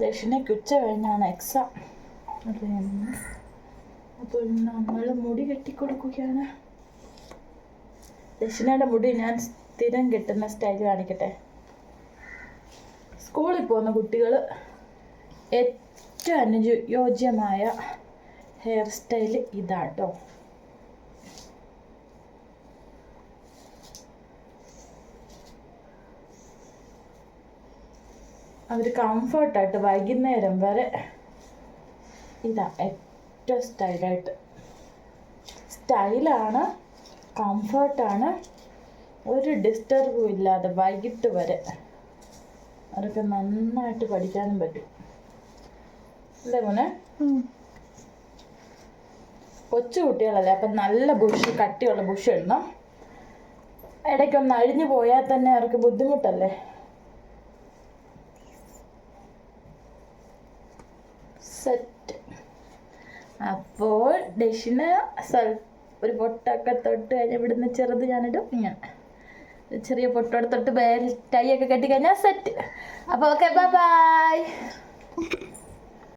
ദക്ഷിണയ്ക്ക് ഉച്ച കഴിഞ്ഞാണ് എക്സാം. അപ്പോൾ നമ്മൾ മുടി കെട്ടിക്കൊടുക്കുകയാണ്. ദക്ഷിണയുടെ മുടി ഞാൻ സ്ഥിരം കിട്ടുന്ന സ്റ്റൈൽ കാണിക്കട്ടെ. സ്കൂളിൽ പോകുന്ന കുട്ടികൾ ഏറ്റവും അനുയോജ്യമായ ഹെയർ സ്റ്റൈൽ ഇതാട്ടോ. അവർ കംഫർട്ടായിട്ട് വൈകുന്നേരം വരെ ഇതാ ഏറ്റവും സ്റ്റൈലായിട്ട് സ്റ്റൈലാണ് കംഫർട്ടാണ് ഒരു ഡിസ്റ്റർബും ഇല്ലാതെ വൈകിട്ട് വരെ. അതൊക്കെ നന്നായിട്ട് പഠിക്കാനും പറ്റും. അല്ലേ മോനെ? കൊച്ചു കുട്ടികളല്ലേ അപ്പം നല്ല ബുഷ് കട്ടിയുള്ള ബുഷ് ഇടണം. ഇടയ്ക്കൊന്ന് അഴിഞ്ഞു പോയാൽ തന്നെ അവർക്ക് ബുദ്ധിമുട്ടല്ലേ? സെറ്റ് അപ്പോൾ ഡഷിന് സ്വൽ- ഒരു പൊട്ടൊക്കെ തൊട്ട് കഴിഞ്ഞ് ഇവിടുന്ന് ചെറുത് ഞാനിടും. ഇങ്ങനെ. ചെറിയ പൊട്ടോടെ തൊട്ട് ബേ ടൈ ഒക്കെ കെട്ടി കഴിഞ്ഞാൽ സെറ്റ് അപ്പോൾ ഓക്കെ ബൈ